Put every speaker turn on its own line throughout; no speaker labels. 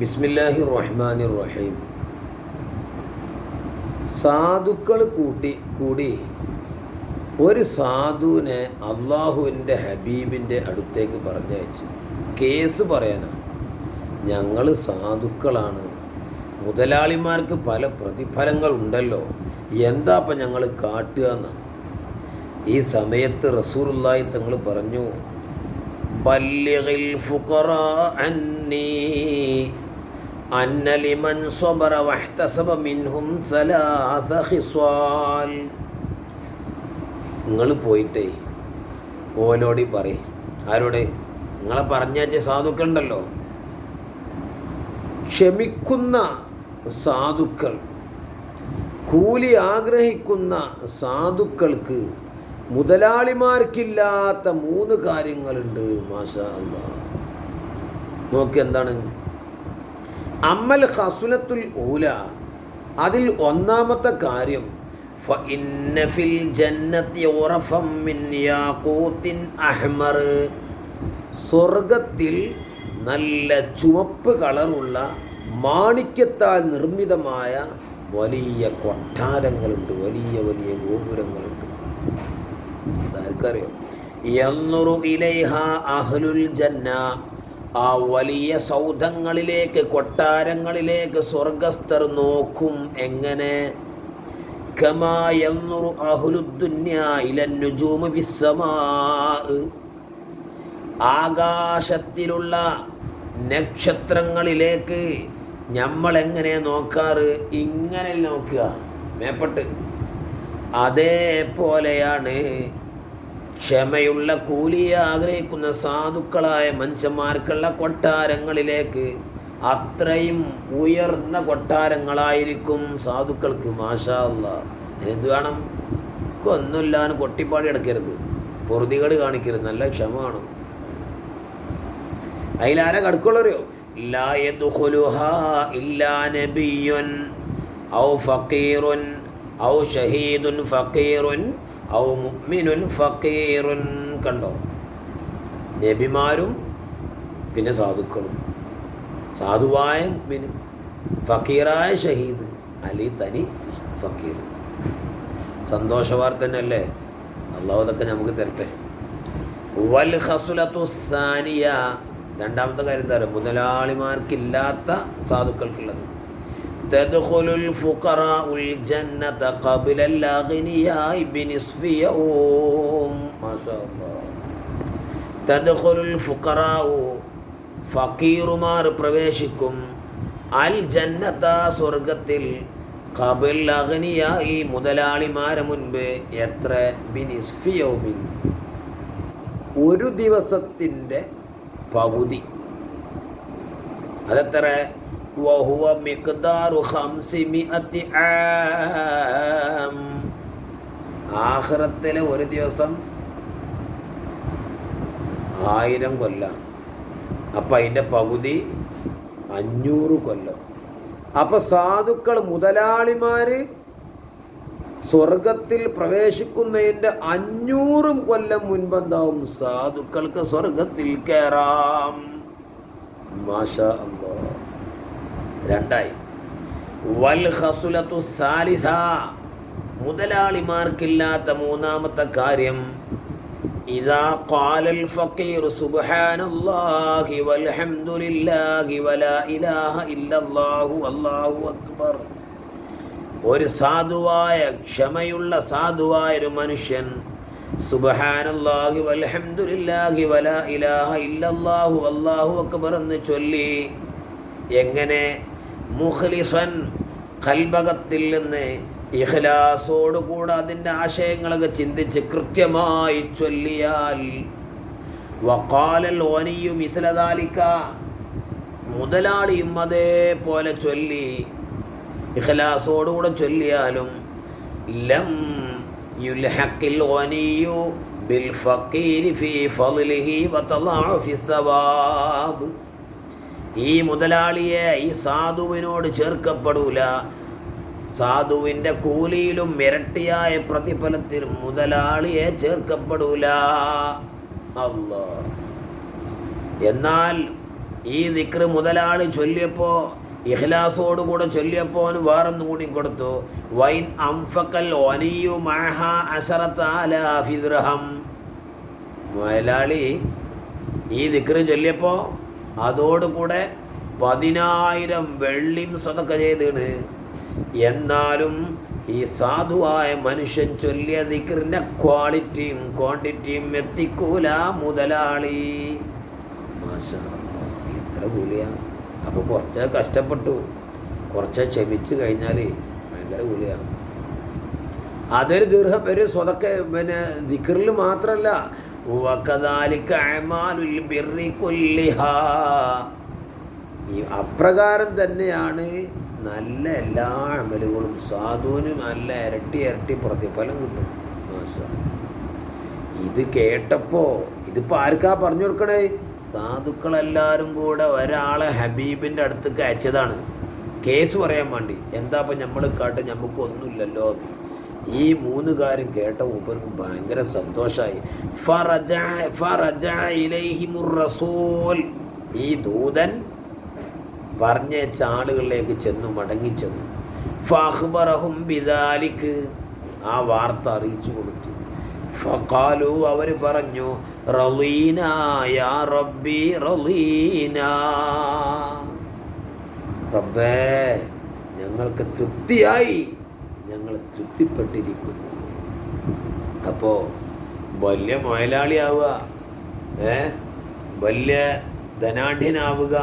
ബിസ്മില്ലാഹി റഹ്മാനി റഹീം സാധുക്കൾ കൂട്ടി കൂടി ഒരു സാധുവിനെ അള്ളാഹുവിന്റെ ഹബീബിന്റെ അടുത്തേക്ക് പറഞ്ഞയച്ചു. കേസ് പറയാനാണ് ഞങ്ങൾ സാധുക്കളാണ്. മുതലാളിമാർക്ക് പല പ്രതിഫലങ്ങൾ ഉണ്ടല്ലോ എന്താ അപ്പം ഞങ്ങൾ കാട്ടുക എന്നാണ് ഈ സമയത്ത് റസൂറുല്ലായി തങ്ങൾ പറഞ്ഞു അന്ന ലിമൻ സ്വബറ വഹ്തസബ മിൻഹും സലാസ ഖിസ്വാൽ. നിങ്ങൾ പോയിട്ടേ ഓനോടി പറ ആരോട്? നിങ്ങളെ പറഞ്ഞാച്ച സാധുക്കളുണ്ടല്ലോ. ക്ഷമിക്കുന്ന സാധുക്കൾ കൂലി ആഗ്രഹിക്കുന്ന സാധുക്കൾക്ക് മുതലാളിമാർക്കില്ലാത്ത മൂന്ന് കാര്യങ്ങളുണ്ട് മാഷ അല്ല നോക്കി എന്താണ് അമ്മൽ ഹസുലത്തുൽ ഊല. അതിൽ ഒന്നാമത്തെ കാര്യം ഫിൽ അഹ്മർ. സ്വർഗത്തിൽ നല്ല ചുവപ്പ് കളറുള്ള മാണിക്യത്താൽ നിർമ്മിതമായ വലിയ കൊട്ടാരങ്ങളുണ്ട് വലിയ വലിയ ഗോപുരങ്ങളുണ്ട്. ഇലൈഹ അഹ്ലുൽ ജന്ന. ആ വലിയ സൗധങ്ങളിലേക്ക് കൊട്ടാരങ്ങളിലേക്ക് സ്വർഗസ്ഥർ നോക്കും എങ്ങനെ? ആകാശത്തിലുള്ള നക്ഷത്രങ്ങളിലേക്ക് നമ്മൾ എങ്ങനെ നോക്കാറ്? ഇങ്ങനെ നോക്കുക. മേപ്പട്ട്. അതേപോലെയാണ് ക്ഷമയുള്ള കൂലിയെ ആഗ്രഹിക്കുന്ന സാധുക്കളായ മനുഷ്യന്മാർക്കുള്ള കൊട്ടാരങ്ങളിലേക്ക് അത്രയും ഉയർന്ന കൊട്ടാരങ്ങളായിരിക്കും സാധുക്കൾക്ക് മാഷാ അല്ല എന്ത് വേണം? ഒന്നുമില്ലാന്ന് കൊട്ടിപ്പാടി എടുക്കരുത്. പൊറുതികേട് കാണിക്കരുത് നല്ല ക്ഷമ കാണും അതിലാരെ കടുക്കുള്ളവരെയോ ഔ ഫക്കീറുൻ ഔ ഷഹീദുൻ ഫഖീറുൻ ഔ മുഅ്മിനുൻ ഫഖീറുൻ കണ്ടോ? നബിമാരും പിന്നെ സാധുക്കളും. സാധുവായ മുഅ്മിന് ഫക്കീറായ ഷഹീദ് അലി തനി ഫക്കീർ സന്തോഷ വാർത്ത തന്നെയല്ലേ അള്ളാഹു നമുക്ക് തരട്ടെ. വൽ ഹസുലത്തു സാനിയ. രണ്ടാമത്തെ കാര്യം എന്താ പറയുക മുതലാളിമാർക്കില്ലാത്ത സാധുക്കൾക്കുള്ളത്. تدخل الفقراء الجنة قبل الأغنياء بنصف يوم ما شاء الله تدخل الفقراء ഫക്കീറുമാർ പ്രവേശിക്കും അൽ ജന്നത്ത സ്വർഗത്തിൽ കബിൽ അഗ്നിയ ഈ മുതലാളിമാരെ മുൻപ് എത്ര ബിനിസ്ഫിയോമിൻ ഒരു ദിവസത്തിൻ്റെ പകുതി അതെത്ര വഹുവ മിഖ്ദാറു ഖംസിമിഅത്തി ആം ആഖിറത്തിലെ ഒരു ദിവസം ആയിരം കൊല്ലം. അപ്പം അതിന്റെ പകുതി അഞ്ഞൂറ് കൊല്ലം. അപ്പം സാധുക്കൾ മുതലാളിമാർ സ്വർഗത്തിൽ പ്രവേശിക്കുന്നതിന്റെ അഞ്ഞൂറ് കൊല്ലം മുൻപെന്താവും? സാധുക്കൾക്ക് സ്വർഗത്തിൽ കയറാം മാഷ അല്ലാ രണ്ടായി. വൽ ഹസുലത്തു സാലിസ. മുതലാളിമാർക്കില്ലാത്ത മൂന്നാമത്തെ കാര്യം ഇതാ ഖാലൽ ഫഖീർ സുബ്ഹാനല്ലാഹി വൽഹംദുലില്ലാഹി വലാ ഇലാഹ ഇല്ലല്ലാഹു അല്ലാഹു അക്ബർ. ഒരു സാധുവായ ക്ഷമയുള്ള സാധുവായ ഒരു മനുഷ്യൻ സുബ്ഹാനല്ലാഹി വൽഹംദുലില്ലാഹി വലാ ഇലാഹ ഇല്ലല്ലാഹു അല്ലാഹു അക്ബർ എന്ന് ചൊല്ലി എങ്ങനെ മുഖ്ലിസൻ കൽബകത്തിൽ നിന്ന് ഇഹ്ലാസോടുകൂടെ അതിന്റെ ആശയങ്ങളൊക്കെ ചിന്തിച്ച് കൃത്യമായി ചൊല്ലിയാൽ വക്കാലൽ ഓനിയും ഇസ്ലദാലിക്ക മുതലാളിയും അതേപോലെ ചൊല്ലി ഇഹ്ലാസോടുകൂടെ ചൊല്ലിയാലും ലം യുൽഹക്കിൽ ഓനിയു ബിൽ ഫഖീരി ഫീ ഫളിലിഹി വതളഅഫി സവാബ്. ഈ മുതലാളിയെ ഈ സാധുവിനോട് ചേർക്കപ്പെടൂല. സാധുവിന്റെ കൂലിയിലും ഇരട്ടിയായ പ്രതിഫലത്തിൽ മുതലാളിയെ ചേർക്കപ്പെടൂല. അല്ലാ എന്നാൽ ഈ ദിക്ർ മുതലാളി ചൊല്ലിയപ്പോൾ ഇഖ്ലാസോടുകൂടെ ചൊല്ലിയപ്പോൾ അവന് വേറൊന്നും കൂടി കൊടുത്തു. വൈൻ അംഫക്കൽ ഒനിയു മഹ അസറത്താലിദ്രഹം മുതലാളി ഈ ദിക്ർ ചൊല്ലിയപ്പോൾ അതോടുകൂടെ പതിനായിരം വെള്ളിയും സ്വതക്ക ചെയ്തീണ്. എന്നാലും ഈ സാധുവായ മനുഷ്യൻ ചൊല്ലിയ ദിക്കറിന്റെ ക്വാളിറ്റിയും ക്വാണ്ടിറ്റിയും എത്തിക്കൂല മുതലാളി. മാഷാ എത്ര കൂലിയാ. അപ്പോൾ കുറച്ച് കഷ്ടപ്പെട്ടു. കുറച്ച് ക്ഷമിച്ച് കഴിഞ്ഞാൽ ഭയങ്കര കൂലിയാണ് അതൊരു ദീർഘം ഒരു സ്വതക്ക പിന്നെ ദിക്കറിൽ മാത്രമല്ല ഈ അപ്രകാരം തന്നെയാണ് നല്ല എല്ലാ അമലുകളും. സാധുവിന് നല്ല ഇരട്ടി ഇരട്ടി പ്രതിഫലം കിട്ടും. ഇത് കേട്ടപ്പോൾ ഇതിപ്പോൾ ആർക്കാ പറഞ്ഞു കൊടുക്കണേ? സാധുക്കളെല്ലാവരും കൂടെ ഒരാളെ ഹബീബിന്റെ അടുത്തേക്ക് അയച്ചതാണ്. കേസ് പറയാൻ വേണ്ടി. എന്താ ഇപ്പം നമ്മൾ കാട്ട്? നമുക്ക് ഒന്നുമില്ലല്ലോ. എന്ന്. ഈ മൂന്ന് കാര്യം കേട്ട മൂപ്പർക്ക് ഭയങ്കര സന്തോഷമായി ഈ ദൂതൻ പറഞ്ഞയച്ച ആളുകളിലേക്ക് ചെന്നു മടങ്ങി ചെന്നു. ഫഹ്ബറഹും ബിദാലിക്ക് ആ വാർത്ത അറിയിച്ചു കൊടുത്തു. ഫഖാലു അവർ പറഞ്ഞു റലീന യാ റബ്ബി റലീന. റബ്ബേ ഞങ്ങൾക്ക് തൃപ്തിയായി. തൃപ്തിപ്പെട്ടിരിക്കുന്നു. അപ്പോൾ വലിയ മുതലാളിയാവുക ഏ? വലിയ ധനാഢ്യനാവുക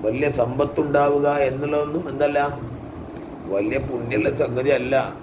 വലിയ സമ്പത്തുണ്ടാവുക എന്നുള്ളതൊന്നും എന്തല്ല വലിയ പുണ്യമുള്ള സംഗതി അല്ല.